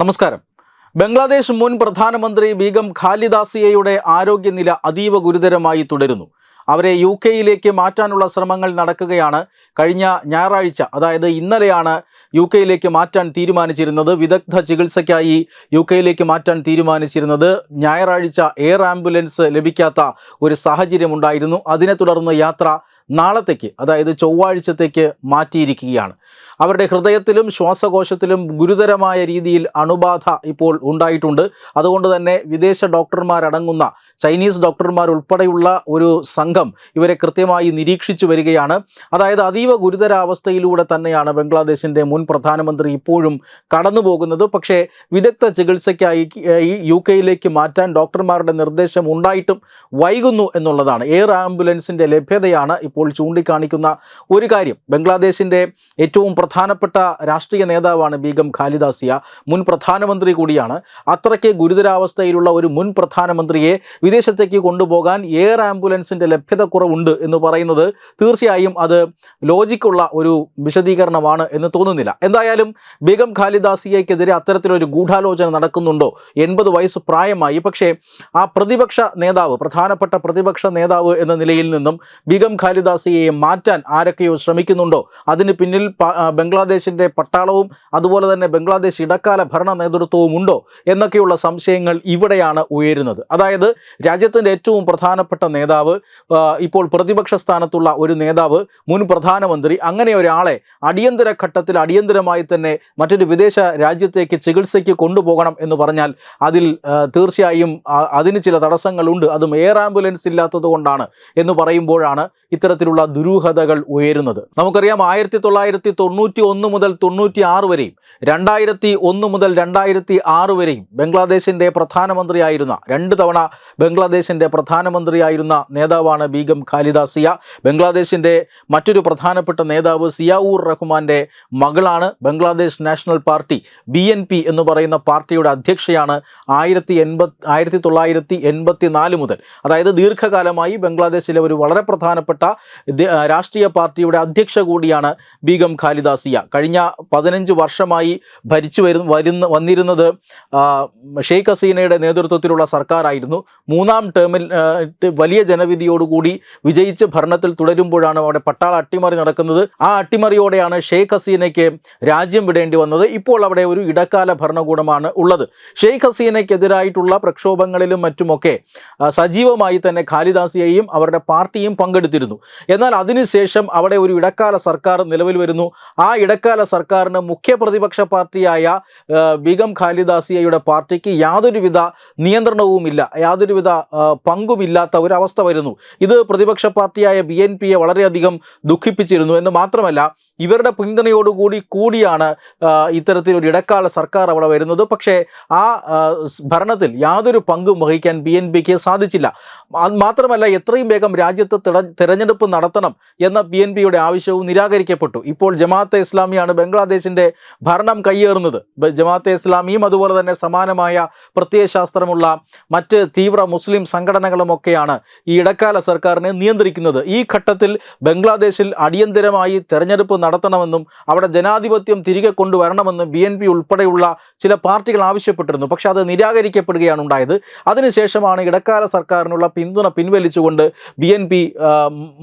നമസ്കാരം. ബംഗ്ലാദേശ് മുൻ പ്രധാനമന്ത്രി ബീഗം ഖാലിദാസിയയുടെ ആരോഗ്യനില അതീവ ഗുരുതരമായി തുടരുന്നു. അവരെ യു കെയിലേക്ക് മാറ്റാനുള്ള ശ്രമങ്ങൾ നടക്കുകയാണ്. കഴിഞ്ഞ ഞായറാഴ്ച അതായത് ഇന്നലെയാണ് യു കെയിലേക്ക് മാറ്റാൻ തീരുമാനിച്ചിരുന്നത്. വിദഗ്ധ ചികിത്സയ്ക്കായി യു കെയിലേക്ക് മാറ്റാൻ തീരുമാനിച്ചിരുന്നത്. ഞായറാഴ്ച എയർ ആംബുലൻസ് ലഭിക്കാത്ത ഒരു സാഹചര്യമുണ്ടായിരുന്നു. അതിനെ തുടർന്ന് യാത്ര നാളത്തേക്ക് അതായത് ചൊവ്വാഴ്ചത്തേക്ക് മാറ്റിയിരിക്കുകയാണ്. അവരുടെ ഹൃദയത്തിലും ശ്വാസകോശത്തിലും ഗുരുതരമായ രീതിയിൽ അണുബാധ ഇപ്പോൾ ഉണ്ടായിട്ടുണ്ട്. അതുകൊണ്ട് തന്നെ വിദേശ ഡോക്ടർമാരടങ്ങുന്ന ചൈനീസ് ഡോക്ടർമാർ ഉൾപ്പെടെയുള്ള ഒരു സംഘം ഇവരെ കൃത്യമായി നിരീക്ഷിച്ചു വരികയാണ്. അതായത് അതീവ ഗുരുതരാവസ്ഥയിലൂടെ തന്നെയാണ് ബംഗ്ലാദേശിന്റെ മുൻ പ്രധാനമന്ത്രി ഇപ്പോഴും കടന്നു പോകുന്നത് പക്ഷേ വിദഗ്ധ ചികിത്സയ്ക്കായി ഈ യു കെയിലേക്ക് മാറ്റാൻ ഡോക്ടർമാരുടെ നിർദ്ദേശം ഉണ്ടായിട്ടും വൈകുന്നു എന്നുള്ളതാണ്. എയർ ആംബുലൻസിന്റെ ലഭ്യതയാണ് ഇപ്പോൾ ചൂണ്ടിക്കാണിക്കുന്ന ഒരു കാര്യം. ബംഗ്ലാദേശിന്റെ ഏറ്റവും പ്രധാനപ്പെട്ട രാഷ്ട്രീയ നേതാവാണ് ബീഗം ഖാലിദാസിയ. മുൻ പ്രധാനമന്ത്രി കൂടിയാണ്. അത്രയ്ക്ക് ഗുരുതരാവസ്ഥയിലുള്ള ഒരു മുൻ പ്രധാനമന്ത്രിയെ വിദേശത്തേക്ക് കൊണ്ടുപോകാൻ എയർ ആംബുലൻസിന്റെ ലഭ്യത കുറവുണ്ട് എന്ന് പറയുന്നത് തീർച്ചയായും അത് ലോജിക്കുള്ള ഒരു വിശദീകരണമാണ് എന്ന് തോന്നുന്നില്ല. എന്തായാലും ബീഗം ഖാലിദാസിയയ്ക്കെതിരെ അത്തരത്തിലൊരു ഗൂഢാലോചന നടക്കുന്നുണ്ടോ? എൺപത് വയസ്സ് പ്രായമായി. പക്ഷേ ആ പ്രതിപക്ഷ നേതാവ് പ്രധാനപ്പെട്ട പ്രതിപക്ഷ നേതാവ് എന്ന നിലയിൽ നിന്നും ബീഗം ഖാലിദാസിയെ മാറ്റാൻ ആരൊക്കെയോ ശ്രമിക്കുന്നുണ്ടോ? അതിന് പിന്നിൽ ബംഗ്ലാദേശിന്റെ പട്ടാളവും അതുപോലെ തന്നെ ബംഗ്ലാദേശ് ഇടക്കാല ഭരണ നേതൃത്വവും ഉണ്ടോ? എന്നൊക്കെയുള്ള സംശയങ്ങൾ ഇവിടെയാണ് ഉയരുന്നത്. അതായത് രാജ്യത്തിന്റെ ഏറ്റവും പ്രധാനപ്പെട്ട നേതാവ് ഇപ്പോൾ പ്രതിപക്ഷ സ്ഥാനത്തുള്ള ഒരു നേതാവ് മുൻ പ്രധാനമന്ത്രി അങ്ങനെ ഒരാളെ അടിയന്തര ഘട്ടത്തിൽ അടിയന്തരമായി തന്നെ മറ്റൊരു വിദേശ രാജ്യത്തേക്ക് ചികിത്സയ്ക്ക് കൊണ്ടുപോകണം എന്ന് പറഞ്ഞാൽ അതിൽ തീർച്ചയായും അതിന് ചില തടസ്സങ്ങളുണ്ട്. അതും എയർ ആംബുലൻസ് ഇല്ലാത്തത് കൊണ്ടാണ് എന്ന് പറയുമ്പോഴാണ് ഇത്തരത്തിലുള്ള ദുരൂഹതകൾ ഉയരുന്നത്. നമുക്കറിയാം ആയിരത്തി തൊള്ളായിരത്തി തൊണ്ണൂറ്റി ഒന്ന് മുതൽ തൊണ്ണൂറ്റി ആറ് വരെയും രണ്ടായിരത്തി ഒന്ന് മുതൽ രണ്ടായിരത്തി ആറ് വരെയും ബംഗ്ലാദേശിന്റെ പ്രധാനമന്ത്രിയായിരുന്ന രണ്ട് തവണ ബംഗ്ലാദേശിന്റെ പ്രധാനമന്ത്രിയായിരുന്ന നേതാവാണ് ബീഗം ഖാലിദാസിയ ബംഗ്ലാദേശിന്റെ മറ്റൊരു പ്രധാനപ്പെട്ട നേതാവ് സിയാവൂർ റഹ്മാന്റെ മകളാണ് Bangladesh national party B N P എന്ന് പറയുന്ന പാർട്ടിയുടെ അധ്യക്ഷയാണ് ആയിരത്തി എൺപത് ആയിരത്തി തൊള്ളായിരത്തി എൺപത്തി നാല് മുതൽ. അതായത് ദീർഘകാലമായി ബംഗ്ലാദേശിലെ ഒരു വളരെ പ്രധാനപ്പെട്ട രാഷ്ട്രീയ പാർട്ടിയുടെ അധ്യക്ഷ കൂടിയാണ് ബീഗം ഖാലിദാസിയ കഴിഞ്ഞ പതിനഞ്ച് വർഷമായി ഭരിച്ചു വരുന്ന വരുന്ന വന്നിരുന്നത് ഷെയ്ഖ് ഹസീനയുടെ നേതൃത്വത്തിലുള്ള സർക്കാരായിരുന്നു. മൂന്നാം ടേമിൽ വലിയ ട്ട് ജനവിധിയോടുകൂടി വിജയിച്ച് ഭരണത്തിൽ തുടരുമ്പോഴാണ് അവിടെ പട്ടാള അട്ടിമറി നടക്കുന്നത്. ആ അട്ടിമറിയോടെയാണ് ഷെയ്ഖ് ഹസീനയ്ക്ക് രാജ്യം വിടേണ്ടി വന്നത്. ഇപ്പോൾ അവിടെ ഒരു ഇടക്കാല ഭരണകൂടമാണ് ഉള്ളത്. ഷെയ്ഖ് ഹസീനയ്ക്കെതിരായിട്ടുള്ള പ്രക്ഷോഭങ്ങളിലും മറ്റുമൊക്കെ സജീവമായി തന്നെ ഖാലിദാസിയെയും അവരുടെ പാർട്ടിയും പങ്കെടുത്തിരുന്നു. എന്നാൽ അതിനുശേഷം അവിടെ ഒരു ഇടക്കാല സർക്കാർ നിലവിൽ വരുന്നു. ആ ഇടക്കാല സർക്കാരിന് മുഖ്യ പ്രതിപക്ഷ പാർട്ടിയായ ബീഗം ഖാലിദാസിയയുടെ പാർട്ടിക്ക് യാതൊരുവിധ നിയന്ത്രണവുമില്ല യാതൊരുവിധ പങ്കുമില്ലാത്ത ഒരവസ്ഥ വരുന്നു. ഇത് പ്രതിപക്ഷ പാർട്ടിയായ ബി എൻ പിയെ വളരെയധികം ദുഃഖിപ്പിച്ചിരുന്നു. എന്ന് മാത്രമല്ല ഇവരുടെ പിന്തുണയോടുകൂടി കൂടിയാണ് ഇത്തരത്തിലൊരു ഇടക്കാല സർക്കാർ അവിടെ വരുന്നത്. പക്ഷേ ആ ഭരണത്തിൽ യാതൊരു പങ്കും വഹിക്കാൻ ബി എൻ പിക്ക് സാധിച്ചില്ല. മാത്രമല്ല എത്രയും വേഗം രാജ്യത്ത് തിരഞ്ഞെടുപ്പ് നടത്തണം എന്ന ബി എൻ പിയുടെ ആവശ്യവും നിരാകരിക്കപ്പെട്ടു. ഇപ്പോൾ ജമാഅത്തെ ഇസ്ലാമിയാണ് ബംഗ്ലാദേശിന്റെ ഭരണം കയ്യേറുന്നത് ജമാഅത്തെ ഇസ്ലാമിയും അതുപോലെ തന്നെ സമാനമായ പ്രത്യയശാസ്ത്രമുള്ള മറ്റ് തീവ്ര മുസ്ലിം സംഘടനകളുമൊക്കെയാണ് ഈ ഇടക്കാല സർക്കാരിനെ നിയന്ത്രിക്കുന്നത്. ഈ ഘട്ടത്തിൽ ബംഗ്ലാദേശിൽ അടിയന്തരമായി തെരഞ്ഞെടുപ്പ് നടത്തണമെന്നും അവിടെ ജനാധിപത്യം തിരികെ കൊണ്ടുവരണമെന്നും ബി എൻ പി ഉൾപ്പെടെയുള്ള ചില പാർട്ടികൾ ആവശ്യപ്പെട്ടിരുന്നു. പക്ഷേ അത് നിരാകരിക്കപ്പെടുകയാണ് ഉണ്ടായത്. അതിനുശേഷമാണ് ഇടക്കാല സർക്കാരിനുള്ള പിന്തുണ പിൻവലിച്ചുകൊണ്ട് ബി എൻ പി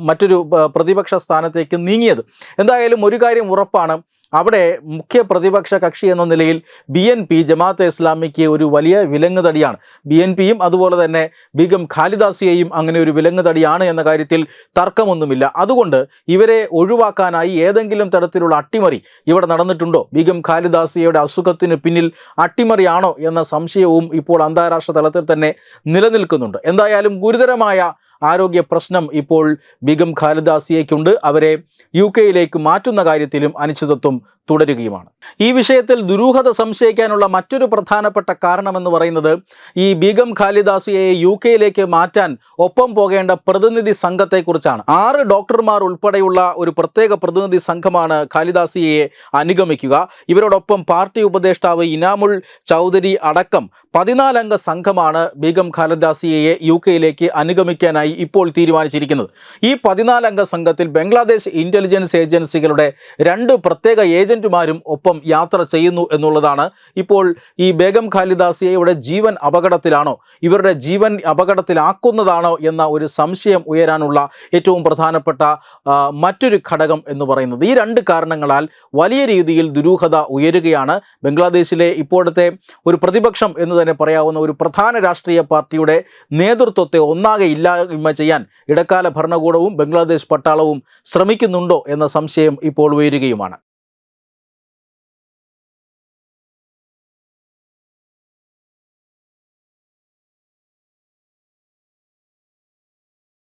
മറ്റൊരു പ്രതിപക്ഷ സ്ഥാനത്തേക്ക് നീങ്ങിയത്. എന്തായാലും ഒരു കാര്യം ഉറപ്പാണ്. അവിടെ മുഖ്യ പ്രതിപക്ഷ കക്ഷി എന്ന നിലയിൽ ബി എൻ പി ജമാഅത്തെ ഇസ്ലാമിക്ക് ഒരു വലിയ വിലങ്ങുതടിയാണ്. ബി എൻ പിയും അതുപോലെ തന്നെ ബീഗം ഖാലിദാസിയെയും അങ്ങനെ ഒരു വിലങ്ങുതടിയാണ് എന്ന കാര്യത്തിൽ തർക്കമൊന്നുമില്ല. അതുകൊണ്ട് ഇവരെ ഒഴിവാക്കാനായി ഏതെങ്കിലും തരത്തിലുള്ള അട്ടിമറി ഇവിടെ നടന്നിട്ടുണ്ടോ? ബീഗം ഖാലിദാസിയയുടെ അസുഖത്തിന് പിന്നിൽ അട്ടിമറിയാണോ എന്ന സംശയവും ഇപ്പോൾ അന്താരാഷ്ട്ര തലത്തിൽ തന്നെ നിലനിൽക്കുന്നുണ്ട്. എന്തായാലും ഗുരുതരമായ ആരോഗ്യ പ്രശ്നം ഇപ്പോൾ ബീഗം ഖാലിദാസിയയ്ക്കുണ്ട് അവരെ യു കെയിലേക്ക് മാറ്റുന്ന കാര്യത്തിലും അനിശ്ചിതത്വം തുടരുകയുമാണ്. ഈ വിഷയത്തിൽ ദുരൂഹത സംശയിക്കാനുള്ള മറ്റൊരു പ്രധാനപ്പെട്ട കാരണമെന്ന് പറയുന്നത് ഈ ബീഗം ഖാലിദാസിയെ യു കെയിലേക്ക് മാറ്റാൻ ഒപ്പം പോകേണ്ട പ്രതിനിധി സംഘത്തെക്കുറിച്ചാണ്. ആറ് ഡോക്ടർമാർ ഉൾപ്പെടെയുള്ള ഒരു പ്രത്യേക പ്രതിനിധി സംഘമാണ് ഖാലിദാസിയെ അനുഗമിക്കുക. ഇവരോടൊപ്പം പാർട്ടി ഉപദേഷ്ടാവ് ഇനാമുൾ ചൗധരി അടക്കം പതിനാലംഗ സംഘമാണ് ബീഗം ഖാലിദാസിയെ യു കെയിലേക്ക് അനുഗമിക്കാനായി ഇപ്പോൾ തീരുമാനിച്ചിരിക്കുന്നത്. ഈ പതിനാലംഗ സംഘത്തിൽ ബംഗ്ലാദേശ് ഇന്റലിജൻസ് ഏജൻസികളുടെ രണ്ട് പ്രത്യേക ഏജൻസി ഏജന്റുമാരും ഒപ്പം യാത്ര ചെയ്യുന്നു എന്നുള്ളതാണ്. ഇപ്പോൾ ഈ ബേഗം ഖാലിദാസിയയുടെ ജീവൻ അപകടത്തിലാണോ? ഇവരുടെ ജീവൻ അപകടത്തിലാക്കുന്നതാണോ എന്ന ഒരു സംശയം ഉയരാനുള്ള ഏറ്റവും പ്രധാനപ്പെട്ട മറ്റൊരു ഘടകം എന്ന് പറയുന്നത്. ഈ രണ്ട് കാരണങ്ങളാൽ വലിയ രീതിയിൽ ദുരൂഹത ഉയരുകയാണ്. ബംഗ്ലാദേശിലെ ഇപ്പോഴത്തെ ഒരു പ്രതിപക്ഷം എന്ന് തന്നെ പറയാവുന്ന ഒരു പ്രധാന രാഷ്ട്രീയ പാർട്ടിയുടെ നേതൃത്വത്തെ ഒന്നാകെ ഇല്ലായ്മ ചെയ്യാൻ ഇടക്കാല ഭരണകൂടവും ബംഗ്ലാദേശ് പട്ടാളവും ശ്രമിക്കുന്നുണ്ടോ എന്ന സംശയം ഇപ്പോൾ ഉയരുകയുമാണ്.